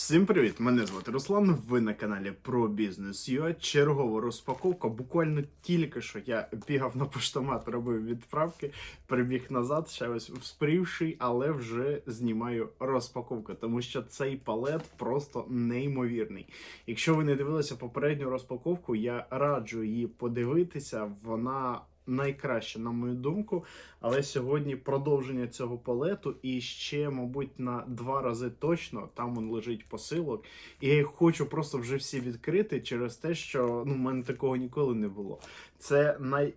Всім привіт! Мене звати Руслан. Ви на каналі про бізнес. Чергова розпаковка. Буквально тільки що я бігав на поштомат, робив відправки, прибіг назад, ще ось вспрівший, але вже знімаю розпаковку, тому що цей палет просто неймовірний. Якщо ви не дивилися попередню розпаковку, я раджу її подивитися. Вона найкраща, на мою думку. Але сьогодні продовження цього палету і ще, мабуть, на два рази точно там он лежить посилок. І я їх хочу просто вже всі відкрити через те, що ну, в мене такого ніколи не було. Це най.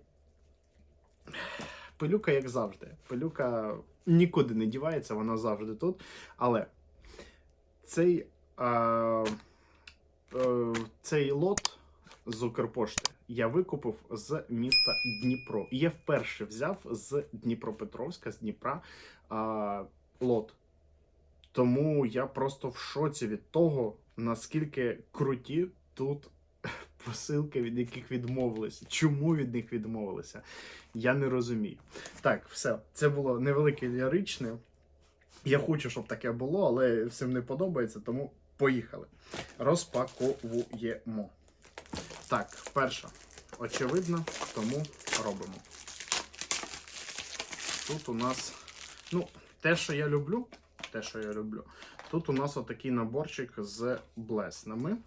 Пилюка, як завжди. Пилюка нікуди не дівається, вона завжди тут. Але цей, а, е, цей лот з Укрпошти я викупив з міста Дніпро. Я вперше взяв з Дніпропетровська, з Дніпра а, лот. Тому я просто в шоці від того, наскільки круті тут посилки, від яких відмовилися. Чому від них відмовилися? Я не розумію. Так, все, це було невелике ліричне. Я хочу, щоб таке було, але всім не подобається, тому поїхали. Розпаковуємо. Так, перша. Очевидно, тому робимо. Тут у нас, ну, те, що я люблю, те, що я люблю, тут у нас отакий наборчик з блеснами.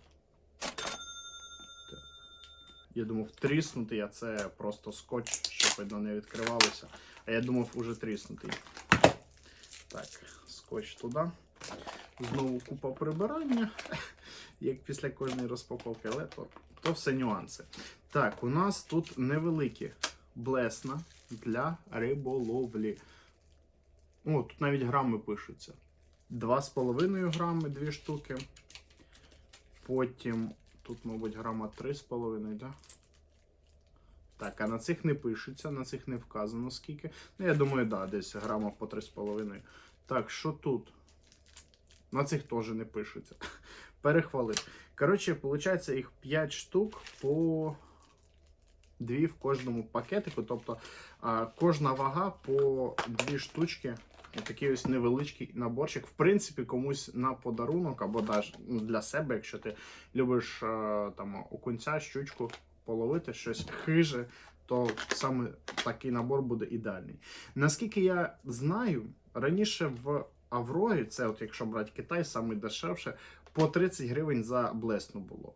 Я думав, тріснутий, а це просто скотч, щоб видно не відкривалося. А я думав, уже тріснутий. Так, скотч туди. Знову купа прибирання, як після кожної розпаковки, але то, то все нюанси. Так, у нас тут невеликі блесна для риболовлі. О, тут навіть грами пишуться. 2,5 грами, дві штуки. Потім тут, мабуть, грама 3,5, да? Так, а на цих не пишеться, на цих не вказано скільки. Ну, я думаю, да, десь грама по 3,5. Так, що тут? На цих теж не пишеться. Перехвалив. Коротше, виходить, їх 5 штук по 2 в кожному пакетику. Тобто кожна вага по 2 штучки. Такий ось невеличкий наборчик. В принципі, комусь на подарунок або навіть для себе, якщо ти любиш там окунця, щучку половити, щось хиже, то саме такий набор буде ідеальний. Наскільки я знаю, раніше в Аврорі, це от якщо брати Китай, саме дешевше, по 30 гривень за блесну було.